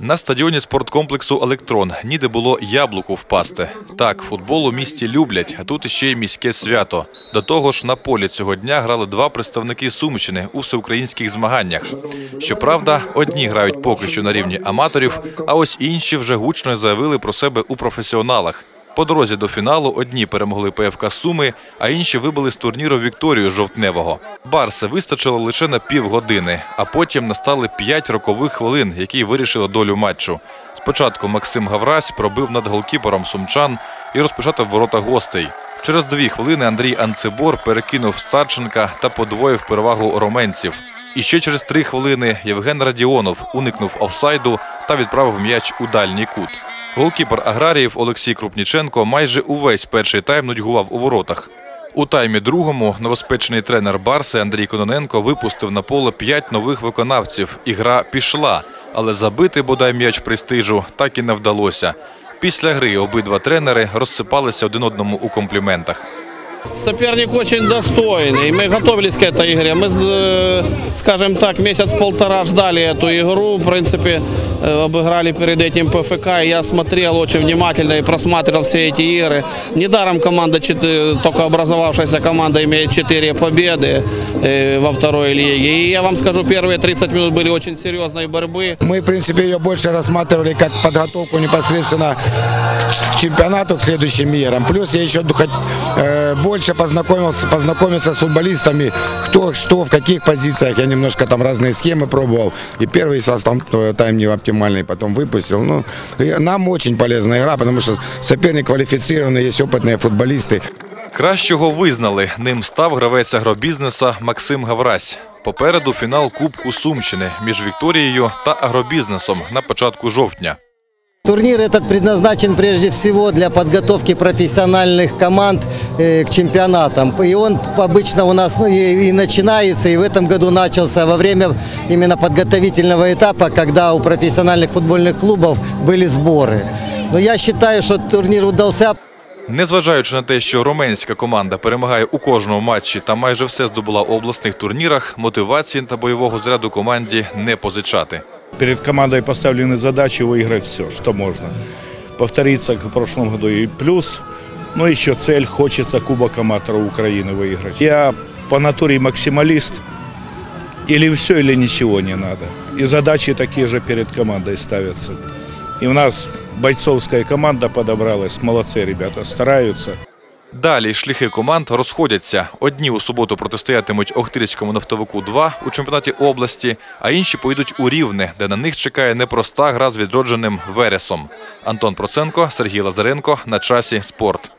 На стадіоні спорткомплексу Електрон ніде було яблуку впасти. Так, футбол у місті люблять, а тут іще й міське свято. До того ж, на полі цього дня грали два представники Сумщини у всеукраїнських змаганнях. Щоправда, одні грають поки що на рівні аматорів, а ось інші вже гучно заявили про себе у професіоналах. По дорозі до фіналу одні перемогли ПФК Суми, а інші вибили з турніру Вікторію жовтневого. Барса вистачило лише на півгодини, а потім настали п'ять рокових хвилин, які вирішили долю матчу. Спочатку Максим Гавразь пробив над голкіпером сумчан і розпочатив ворота гостей. Через дві хвилини Андрій Анцибор перекинув Старченка та подвоїв перевагу роменців. І ще через три хвилини Євген Радіонов уникнув офсайду та відправив м'яч у дальній кут. Голкіпер аграріїв Олексій Крупніченко майже увесь перший тайм нудьгував у воротах. У таймі другому новоспечений тренер Барси Андрій Кононенко випустив на поле п'ять нових виконавців. І гра пішла, але забити бодай м'яч престижу так і не вдалося. Після гри обидва тренери розсипалися один одному у компліментах. Соперник очень достойный. Мы готовились к этой игре. Мы, э, скажем так, месяц-полтора ждали эту игру. В принципе, э, обыграли перед этим ПФК. И Я смотрел очень внимательно и просматривал все эти игры. Недаром команда, чет- только образовавшаяся команда имеет 4 победы э, во второй лиге. И я вам скажу, первые 30 минут были очень серьезной борьбы. Мы, в принципе, ее больше рассматривали как подготовку непосредственно к чемпионату, к следующим играм. Плюс я еще хот- э, больше познакомился, познакомиться с футболистами, кто что, в каких позициях. Я немножко там разные схемы пробовал. И первый состав э, тайм не оптимальный, потом выпустил. Ну, и нам очень полезная игра, потому что соперник квалифицированный, есть опытные футболисты. Кращого визнали. Ним став гравець агробізнеса Максим Гавразь. Попереду фінал Кубку Сумщини між Вікторією та агробізнесом на початку жовтня. Турнир этот предназначен прежде всего для подготовки профессиональных команд э, к чемпионатам. И он обычно у нас ну, и, и начинается, и в этом году начался во время именно подготовительного этапа, когда у профессиональных футбольных клубов были сборы. Но я считаю, что турнир удался Незважаючи на те, що руменська команда перемагає у кожному матчі та майже все здобула у обласних турнірах, мотивації та бойового зряду команді не позичати. Перед командой поставлены задачи выиграть все, что можно. Повториться как в прошлом году и плюс. Ну, еще цель, хочется Кубок Аматора Украины выиграть. Я по натуре максималист. Или все, или ничего не надо. И задачи такие же перед командой ставятся. И у нас бойцовская команда подобралась. Молодцы ребята, стараются. Далі шляхи команд розходяться. Одні у суботу протистоятимуть Охтирському нафтовику 2 у чемпіонаті області, а інші поїдуть у Рівне, де на них чекає непроста гра з відродженим Вересом. Антон Проценко, Сергій Лазаренко на часі спорт.